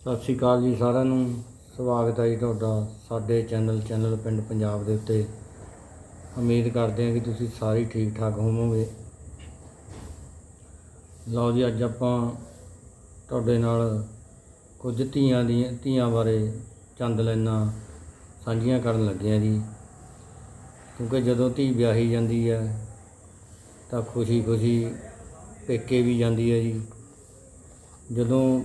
ਸਤਿ ਸ਼੍ਰੀ ਅਕਾਲ ਜੀ ਸਾਰਿਆਂ ਨੂੰ। ਸਵਾਗਤ ਹੈ ਜੀ ਤੁਹਾਡਾ ਸਾਡੇ ਚੈਨਲ ਚੈਨਲ ਪਿੰਡ ਪੰਜਾਬ ਦੇ ਉੱਤੇ। ਉਮੀਦ ਕਰਦੇ ਹਾਂ ਕਿ ਤੁਸੀਂ ਸਾਰੇ ਠੀਕ ਠਾਕ ਹੋਵੋਗੇ। ਲਓ ਜੀ, ਅੱਜ ਆਪਾਂ ਤੁਹਾਡੇ ਨਾਲ ਕੁਝ ਧੀਆਂ ਦੀਆਂ ਧੀਆਂ ਬਾਰੇ ਚੰਦ ਲੈਣਾ ਸਾਂਝੀਆਂ ਕਰਨ ਲੱਗੇ ਹਾਂ ਜੀ। ਕਿਉਂਕਿ ਜਦੋਂ ਧੀ ਵਿਆਹੀ ਜਾਂਦੀ ਹੈ, ਤਾਂ ਖੁਸ਼ੀ ਖੁਸ਼ੀ ਪੇਕੇ ਵੀ ਜਾਂਦੀ ਹੈ ਜੀ। ਜਦੋਂ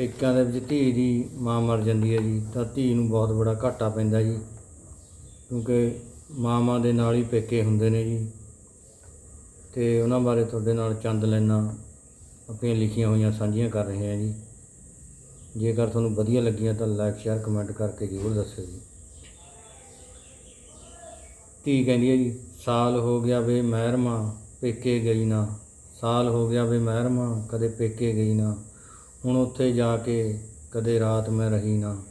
ਪੇਕਿਆਂ ਦੇ ਵਿੱਚ ਧੀ ਦੀ ਮਾਂ ਮਰ ਜਾਂਦੀ ਹੈ ਜੀ, ਤਾਂ ਧੀ ਨੂੰ ਬਹੁਤ ਬੜਾ ਘਾਟਾ ਪੈਂਦਾ ਜੀ, ਕਿਉਂਕਿ ਮਾਵਾਂ ਦੇ ਨਾਲ ਹੀ ਪੇਕੇ ਹੁੰਦੇ ਨੇ ਜੀ। ਤੇ ਉਹਨਾਂ ਬਾਰੇ ਤੁਹਾਡੇ ਨਾਲ ਚੰਦ ਲੈਣਾ, ਆਪਣੀਆਂ ਲਿਖੀਆਂ ਹੋਈਆਂ ਸਾਂਝੀਆਂ ਕਰ ਰਹੇ ਹਾਂ ਜੀ। ਜੇਕਰ ਤੁਹਾਨੂੰ ਵਧੀਆ ਲੱਗੀਆਂ ਤਾਂ ਲਾਈਕ ਸ਼ੇਅਰ ਕਮੈਂਟ ਕਰਕੇ ਜ਼ਰੂਰ ਦੱਸਿਓ ਜੀ। ਧੀ ਕਹਿੰਦੀ ਹੈ ਜੀ, ਸਾਲ ਹੋ ਗਿਆ ਵੇ ਮਹਿਰਮਾ, ਪੇਕੇ ਗਈ ਨਾ। ਸਾਲ ਹੋ ਗਿਆ ਵੇ ਮਹਿਰਮਾ, ਕਦੇ ਪੇਕੇ ਗਈ ਨਾ। ਹੁਣ ਉੱਥੇ ਜਾ ਕੇ ਕਦੇ ਰਾਤ ਮੈਂ ਰਹੀ ਨਾ।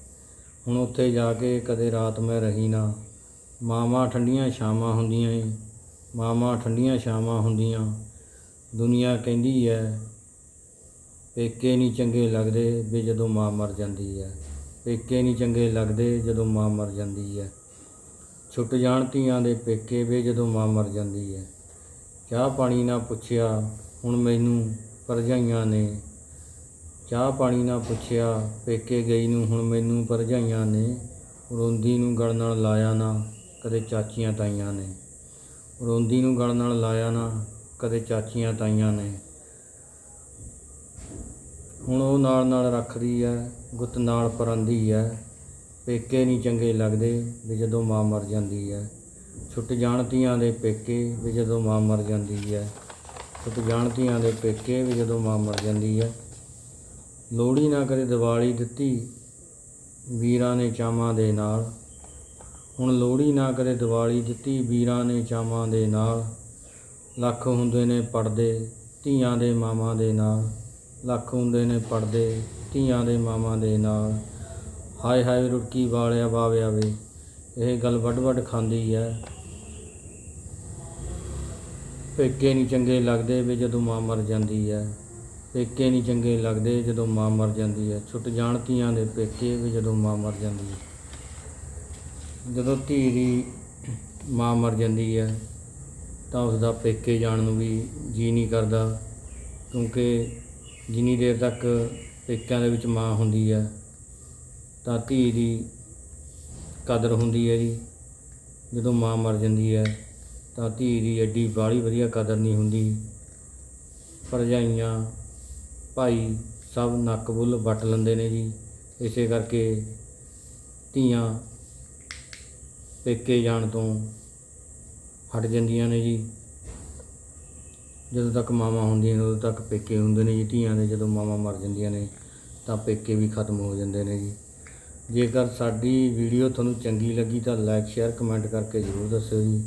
ਹੁਣ ਉੱਥੇ ਜਾ ਕੇ ਕਦੇ ਰਾਤ ਮੈਂ ਰਹੀ ਨਾ। ਮਾਵਾਂ ਠੰਡੀਆਂ ਛਾਵਾਂ ਹੁੰਦੀਆਂ ਏ, ਮਾਵਾਂ ਠੰਡੀਆਂ ਛਾਵਾਂ ਹੁੰਦੀਆਂ। ਦੁਨੀਆ ਕਹਿੰਦੀ ਐ, ਪੇਕੇ ਨਹੀਂ ਚੰਗੇ ਲੱਗਦੇ ਵੀ ਜਦੋਂ ਮਾਂ ਮਰ ਜਾਂਦੀ ਐ। ਪੇਕੇ ਨਹੀਂ ਚੰਗੇ ਲੱਗਦੇ ਜਦੋਂ ਮਾਂ ਮਰ ਜਾਂਦੀ ਐ। ਛੁੱਟ ਜਾਣ ਧੀਆਂ ਦੇ ਪੇਕੇ ਵੇ ਜਦੋਂ ਮਾਂ ਮਰ ਜਾਂਦੀ ਐ। ਚਾਹ ਪਾਣੀ ਨਾ ਪੁੱਛਿਆ, ਹੁਣ ਮੈਨੂੰ ਭਰਜਾਈਆਂ ਨੇ ਚਾਹ ਪਾਣੀ ਨਾ ਪੁੱਛਿਆ, ਪੇਕੇ ਗਈ ਨੂੰ ਹੁਣ ਮੈਨੂੰ ਭਰਜਾਈਆਂ ਨੇ, ਰੋਂਦੀ ਨੂੰ ਗਲ ਨਾਲ ਲਾਇਆ ਨਾ, ਕਦੇ ਚਾਚੀਆਂ ਤਾਈਆਂ ਨੇ। ਰੋਂਦੀ ਨੂੰ ਗਲ ਨਾਲ ਲਾਇਆ ਨਾ, ਕਦੇ ਚਾਚੀਆਂ ਤਾਈਆਂ ਨੇ। ਹੁਣ ਉਹ ਨਾਲ ਨਾਲ ਰੱਖਦੀ ਐ, ਗੁੱਤ ਨਾਲ ਪਰੰਦੀ ਐ। ਪੇਕੇ ਨਹੀਂ ਚੰਗੇ ਲੱਗਦੇ ਵੀ ਜਦੋਂ ਮਾਂ ਮਰ ਜਾਂਦੀ ਐ। ਛੁੱਟ ਜਾਣ ਧੀਆਂ ਦੇ ਪੇਕੇ ਵੀ ਜਦੋਂ ਮਾਂ ਮਰ ਜਾਂਦੀ ਐ। ਛੁੱਟ ਜਾਣ ਧੀਆਂ ਦੇ ਪੇਕੇ ਵੀ ਜਦੋਂ ਮਾਂ ਮਰ ਜਾਂਦੀ ਐ। ਲੋਹੜੀ ਨਾ ਕਦੇ ਦੀਵਾਲੀ ਦਿੱਤੀ ਵੀਰਾਂ ਨੇ ਚਾਵਾਂ ਦੇ ਨਾਲ। ਹੁਣ ਲੋਹੜੀ ਨਾ ਕਦੇ ਦੀਵਾਲੀ ਦਿੱਤੀ ਵੀਰਾਂ ਨੇ ਚਾਵਾਂ ਦੇ ਨਾਲ। ਲੱਖ ਹੁੰਦੇ ਨੇ ਪੜਦੇ ਧੀਆਂ ਦੇ ਮਾਵਾਂ ਦੇ ਨਾਲ। ਲੱਖ ਹੁੰਦੇ ਨੇ ਪੜਦੇ ਧੀਆਂ ਦੇ ਮਾਵਾਂ ਦੇ ਨਾਲ। ਹਾਏ ਹਾਏ ਰੁੜਕੀ ਵਾਲਿਆ ਵਾਵਿਆ ਵੇ, ਇਹ ਗੱਲ ਵੱਡ ਵੱਡ ਖਾਂਦੀ ਹੈ ਪੇਕੇ ਨਹੀਂ ਚੰਗੇ ਲੱਗਦੇ ਵੀ ਜਦੋਂ ਮਾਂ ਮਰ ਜਾਂਦੀ ਹੈ ਪੇਕੇ ਨਹੀਂ ਚੰਗੇ ਲੱਗਦੇ ਜਦੋਂ ਮਾਂ ਮਰ ਜਾਂਦੀ ਹੈ। ਛੁੱਟ ਜਾਣ ਧੀਆਂ ਦੇ ਪੇਕੇ ਵੀ ਜਦੋਂ ਮਾਂ ਮਰ ਜਾਂਦੀ ਹੈ। ਜਦੋਂ ਧੀ ਦੀ ਮਾਂ ਮਰ ਜਾਂਦੀ ਹੈ, ਤਾਂ ਉਸ ਦਾ ਪੇਕੇ ਜਾਣ ਨੂੰ ਵੀ ਜੀ ਨਹੀਂ ਕਰਦਾ, ਕਿਉਂਕਿ ਜਿੰਨੀ ਦੇਰ ਤੱਕ ਪੇਕਿਆਂ ਦੇ ਵਿੱਚ ਮਾਂ ਹੁੰਦੀ ਹੈ, ਤਾਂ ਧੀ ਦੀ ਕਦਰ ਹੁੰਦੀ ਹੈ ਜੀ। ਜਦੋਂ ਮਾਂ ਮਰ ਜਾਂਦੀ ਹੈ, ਤਾਂ ਧੀ ਦੀ ਐਡੀ ਬਾਹਲੀ ਵਧੀਆ ਕਦਰ ਨਹੀਂ ਹੁੰਦੀ। ਭਰਜਾਈਆਂ ਭਾਈ ਸਭ ਨੱਕ ਬੁੱਲ ਵੱਟ ਲੈਂਦੇ ਨੇ ਜੀ। ਇਸੇ ਕਰਕੇ ਧੀਆਂ ਪੇਕੇ ਜਾਣ ਤੋਂ ਹਟ ਜਾਂਦੀਆਂ ਨੇ ਜੀ। ਜਦੋਂ ਤੱਕ ਮਾਵਾਂ ਹੁੰਦੀਆਂ ਨੇ, ਉਦੋਂ ਤੱਕ ਪੇਕੇ ਹੁੰਦੇ ਨੇ ਜੀ ਧੀਆਂ ਦੇ। ਜਦੋਂ ਮਾਵਾਂ ਮਰ ਜਾਂਦੀਆਂ ਨੇ, ਤਾਂ ਪੇਕੇ ਵੀ ਖਤਮ ਹੋ ਜਾਂਦੇ ਨੇ ਜੀ। ਜੇਕਰ ਸਾਡੀ ਵੀਡੀਓ ਤੁਹਾਨੂੰ ਚੰਗੀ ਲੱਗੀ, ਤਾਂ ਲਾਈਕ, ਸ਼ੇਅਰ, ਕਮੈਂਟ ਕਰਕੇ ਜ਼ਰੂਰ ਦੱਸਿਓ ਜੀ।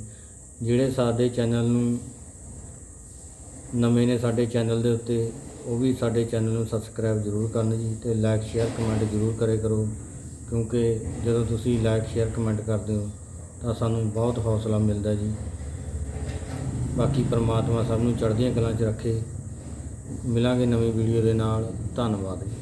ਜਿਹੜੇ ਸਾਡੇ ਚੈਨਲ ਨੂੰ ਨਵੇਂ ਨੇ ਸਾਡੇ ਚੈਨਲ ਦੇ ਉੱਤੇ ਉਹ ਵੀ ਸਾਡੇ ਚੈਨਲ ਨੂੰ ਸਬਸਕ੍ਰਾਈਬ ਜ਼ਰੂਰ ਕਰਨ ਜੀ ਤੇ ਲਾਈਕ ਸ਼ੇਅਰ ਕਮੈਂਟ ਜ਼ਰੂਰ ਕਰੇ ਕਰੋ। ਕਿਉਂਕਿ ਜਦੋਂ ਤੁਸੀਂ ਲਾਈਕ ਸ਼ੇਅਰ ਕਮੈਂਟ ਕਰਦੇ ਹੋ, ਤਾਂ ਸਾਨੂੰ ਬਹੁਤ ਹੌਸਲਾ ਮਿਲਦਾ ਜੀ। ਬਾਕੀ ਪ੍ਰਮਾਤਮਾ ਸਭ ਨੂੰ ਚੜ੍ਹਦੀਆਂ ਕਲਾਂ 'ਚ ਰੱਖੇ। ਮਿਲਾਂਗੇ ਨਵੀਂ ਵੀਡੀਓ ਦੇ ਨਾਲ। ਧੰਨਵਾਦ ਜੀ।